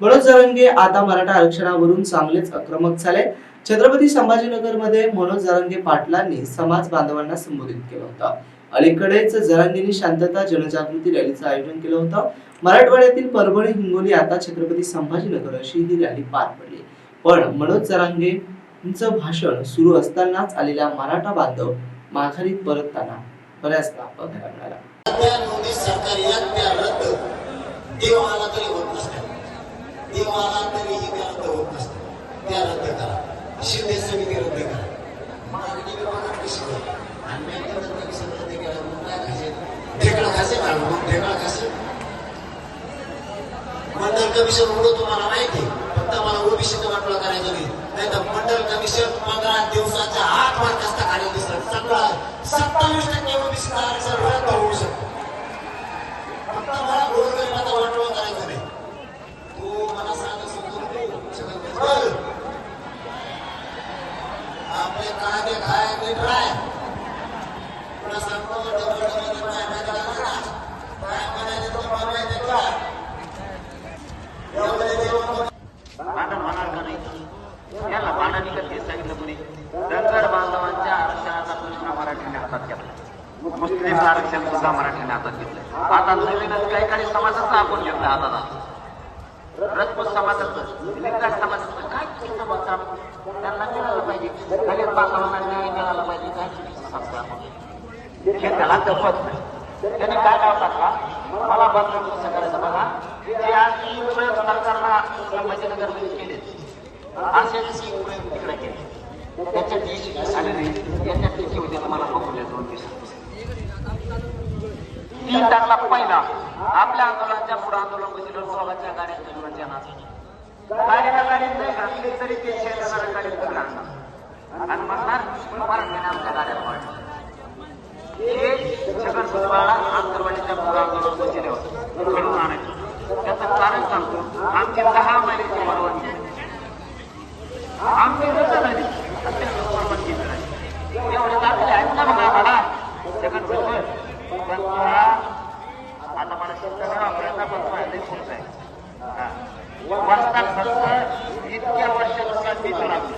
मनोज जरांगे आता मराठा आरक्षणावरून चांगलेच आक्रमक झाले. छत्रपती संभाजीनगरमध्ये मनोज जरांगे पाटलांनी समाज बांधवांना संबोधित केलं होतं. अलीकडेच जरांगेंनी शांतता जनजागृती रॅलीचं आयोजन केलं होतं. मराठवाड्यातील परभणी हिंगोली आता छत्रपती संभाजीनगर अशी ही रॅली पार पडली. पण मनोज जरांगेंचं भाषण सुरू असतानाच आलेला मराठा बांधव माघारीत परतताना बऱ्याचदा बघायला मिळाला त्या मोदी सरकार या त्या रद्द देव आला तरी होत नसतात देव आला तरीही ते रद्द होत नसतात त्या रद्द करा शिंदे समिती रद्द करा मागणी विभागात कशी होईल? आणि मी आता रद्द कशी रद्द केलं मग काय खायचे ढेकळा खासे मॅडम मग ढेकळा खासे मंडल कमिशन उडो तुम्हाला माहिती फक्त मला ओबीसीचं वाटोळा करायचं नाही नाही तर मंडल कमिशन पंधरा दिवसाच्या आठ आत असता खाली दिसलं सगळं सत्तावीस टक्के ओबीसी आरक्षण रद्द होऊ शकतो फक्त मला गोरगरिबाचा वाटोळा करायचा नाही तू मला सांग समजून तू सगळं बोल. आपले कांदे खाय नीट राय तुला डबल डबल तो का एवढे देव होणार का नाही याला सांगितलं कोणी? धनगर बांधवांच्या आरक्षणाचा प्रश्न मराठीने हातात घेतला. मुस्लिम आरक्षण सुद्धा मराठीने हातात घेतलं. आता नवीनच काही काही समाजाचं आपण घेतला हातात रजपूत समाजाचं लिंगायत समाजाचं काय केलं बघा त्यांना मिळालं पाहिजे. दलित बांधवांना न्याय मिळाला पाहिजे. काय चुकीचं सांगतो हे त्याला जपत नाही. त्याने काय काय टाकला? मला बंधन कसं करायचं. बघा. ते आज तीन प्रयोग सरकारला संभाजीनगरमध्ये केले असे तीन प्रयोग तिकडे केले. त्याच्यात यश आले तीन टाकला पहिला आपल्या आंदोलनाच्या पुढे आंदोलन बसले दोघांच्या गाड्या जन्माच्या नाच गाडीला गाडीत नाही घातली तरी ते शेतकऱ्याला गाडीत पकडणार आणि म्हणणार मराठीने आमच्या गाड्या पाडल्या हे छगन भुजबळला आंतरवाडीच्या पुढे आंदोलन आता मला शब्द वापरायचा पण आहे हा. फक्त इतक्या वर्षांसाठी लागली